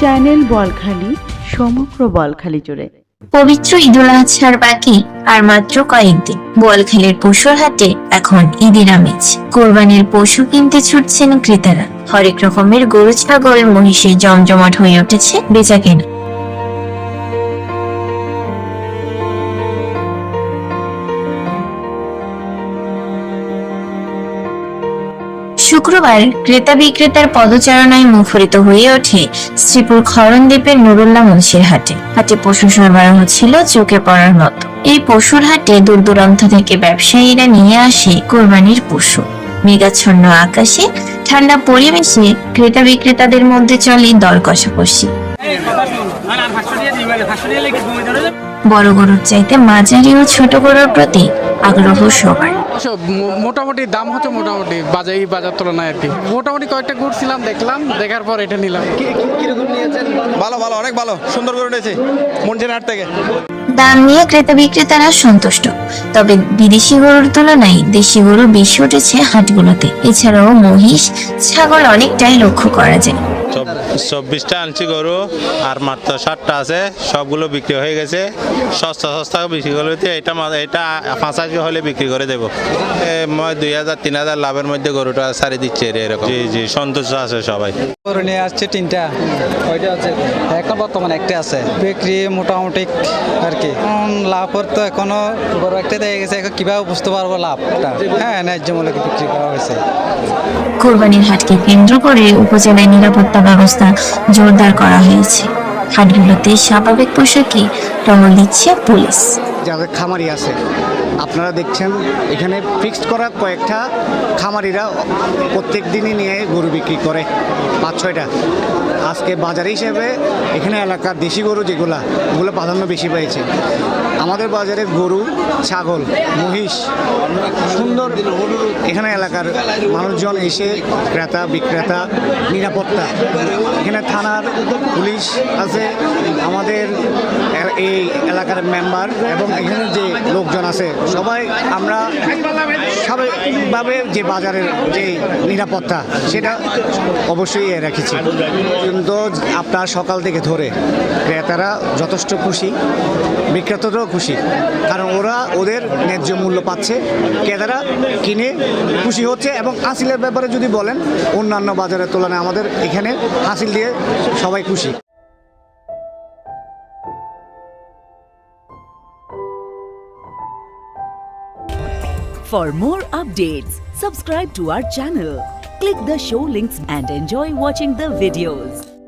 Channel Balkhali, সমগ্র বলখালি জুড়ে। পবিত্র ঈদুল আজহার বাকি আর মাত্র কয়েকদিন। বোয়ালখালীর পশুর হাটে এখন ঈদের আমেজ। কোরবানির পশু কিনতে ছুটছেন ক্রেতারা। হরেক রকমের গরু, ছাগল মহিষে জমজমাট হয়ে উঠেছে বেচা কেনা শুক্রবার ক্রেতা বিক্রেতার পদচারণায় মুখরিত হয়ে ওঠে শ্রীপুর খরণদ্বীপের নুরুল্লাহ মুন্সির হাটে। হাটে পশু সরবরাহ ছিল, চোখে পড়ার মতো। এই পশুর হাটে দূর দূরান্ত থেকে ব্যবসায়ীরা নিয়ে আসে কোরবানির পশু। মেঘাচ্ছন্ন আকাশে, ঠান্ডা পরিবেশে ক্রেতা বিক্রেতাদের মধ্যে চলে দর কষাকষি। বড় গরুর চাইতে মাঝারি ও ছোট গরুর প্রতি আগ্রহ সবার। মোটামুটি দাম হচ্ছে মোটামুটি বাজার এই বাজার তুলনায় আর কি। মোটামুটি কয়েকটা ঘুরছিলাম দেখলাম দেখার পর এটা নিলাম। ভালো ভালো অনেক ভালো। সুন্দর করে উঠেছে মনজির হাট থেকে। দাম নিয়ে ক্রেতা বিক্রেতারা সন্তুষ্ট। তবে বিদেশি গরুর তুলনায় দেশি গরু বেশি উঠেছে হাটগুলোতে। এছাড়াও মহিষ ছাগল অনেকটাই লক্ষ্য করা যায়। চব্বিশটা আনছি গরু আর মাত্র ষাটটা আছে সবগুলো বিক্রি হয়ে গেছে। সস্তা সস্তা বিক্রি করলে এটা মা- এটা পাঁচ হাজার হলে বিক্রি করে দেবো। মই দুই হাজার তিন হাজার লাভের মধ্যে গরুটা সারি দিচ্ছে এর এরকম। জি জি সন্তুষ্ট আছে সবাই। গরু নিয়ে আসছে তিনটা। ওইটা আছে? এখন বর্তমানে একটা আছে। বিক্রি মোটামুটি আর কি। এখন লাভের তো এখনও বড় একটা দিয়ে গেছে এখন কীভাবে বুঝতে পারব লাভটা? হ্যাঁ ন্যায্য মূল্যে বিক্রি করা হয়েছে। কোরবানির হাটকে কেন্দ্র করে উপজেলায় নিরাপত্তা ব্যবস্থা জোরদার করা হয়েছে। হাটগুলোতে স্বাভাবিক পোশাকে টহল দিচ্ছে পুলিশ। যাদের খামারি আছে, আপনারা দেখছেন, এখানে ফিক্সড করা কয়েকটা খামারিরা প্রত্যেক দিনই নিয়ে গরু বিক্রি করে, পাঁচ ছয়টা। আজকে বাজার হিসেবে এখানে এলাকার দেশি গরু যেগুলা, ওগুলো প্রাধান্য বেশি পেয়েছে। আমাদের বাজারে গরু, ছাগল, মহিষ, সুন্দর এখানে এলাকার মানুষজন এসে ক্রেতা, বিক্রেতা, নিরাপত্তা। এখানে থানার পুলিশ আছে, আমাদের এই এলাকার মেম্বার এবং এখানে যে লোকজন আছে, সবাই আমরা স্বাভাবিকভাবে যে বাজারের যে নিরাপত্তা, সেটা অবশ্যই রেখেছি। কিন্তু আপনার সকাল থেকে ধরে ক্রেতারা যথেষ্ট খুশি। বিক্রেতারাও খুশি কারণ ওরা ওদের ন্যায্য মূল্য পাচ্ছে ক্রেতারা কিনে খুশি হচ্ছে এবং হাসিলের ব্যাপারে যদি বলেন অন্যান্য বাজারের তুলনায় আমাদের এখানে হাসিল দিয়ে সবাই খুশি For more updates, subscribe to our channel, click the show links and enjoy watching the videos.